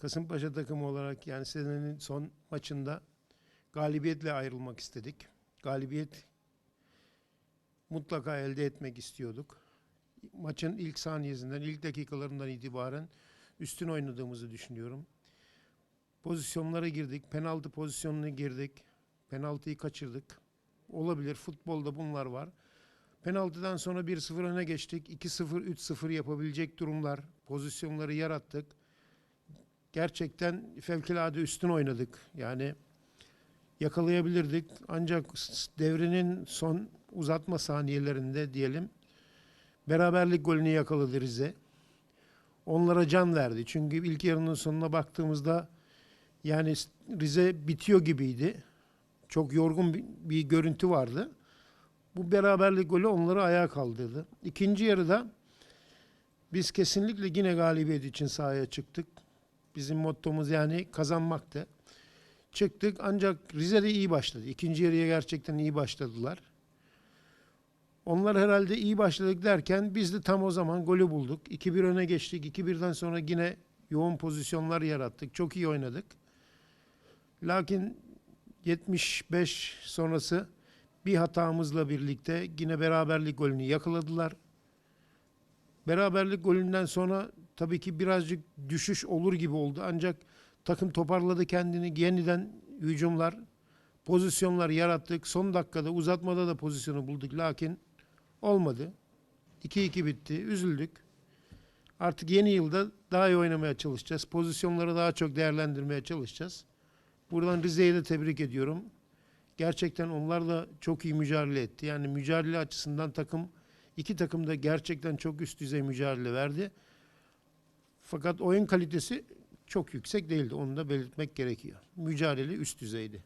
Kasımpaşa takımı olarak yani senenin son maçında galibiyetle ayrılmak istedik. Galibiyet mutlaka elde etmek istiyorduk. Maçın ilk saniyesinden, ilk dakikalarından itibaren üstün oynadığımızı düşünüyorum. Pozisyonlara girdik, penaltı pozisyonuna girdik. Penaltıyı kaçırdık. Olabilir, futbolda bunlar var. Penaltıdan sonra 1-0 öne geçtik. 2-0, 3-0 yapabilecek durumlar, pozisyonları yarattık. Gerçekten fevkalade üstün oynadık. Yani yakalayabilirdik. Ancak devrenin son uzatma saniyelerinde diyelim beraberlik golünü yakaladı Rize. Onlara can verdi. Çünkü ilk yarının sonuna baktığımızda yani Rize bitiyor gibiydi. Çok yorgun bir, bir görüntü vardı. Bu beraberlik golü onları ayağa kaldırdı. İkinci yarıda biz kesinlikle yine galibiyet için sahaya çıktık. Bizim mottomuz yani kazanmaktı. Çıktık ancak Rize'de iyi başladı. İkinci yarıya gerçekten iyi başladılar. Onlar herhalde iyi başladık derken biz de tam o zaman golü bulduk. 2-1 öne geçtik. 2-1'den sonra yine yoğun pozisyonlar yarattık. Çok iyi oynadık. Lakin 75 sonrası bir hatamızla birlikte yine beraberlik golünü yakaladılar. Beraberlik golünden sonra tabii ki birazcık düşüş olur gibi oldu. Ancak takım toparladı kendini. Yeniden hücumlar, pozisyonlar yarattık. Son dakikada uzatmada da pozisyonu bulduk. Lakin olmadı. 2-2 bitti. Üzüldük. Artık yeni yılda daha iyi oynamaya çalışacağız. Pozisyonları daha çok değerlendirmeye çalışacağız. Buradan Rize'yi de tebrik ediyorum. Gerçekten onlar da çok iyi mücadele etti. Yani mücadele açısından takım iki takım da gerçekten çok üst düzey mücadele verdi. Fakat oyun kalitesi çok yüksek değildi. Onu da belirtmek gerekiyor. Mücadele üst düzeydi.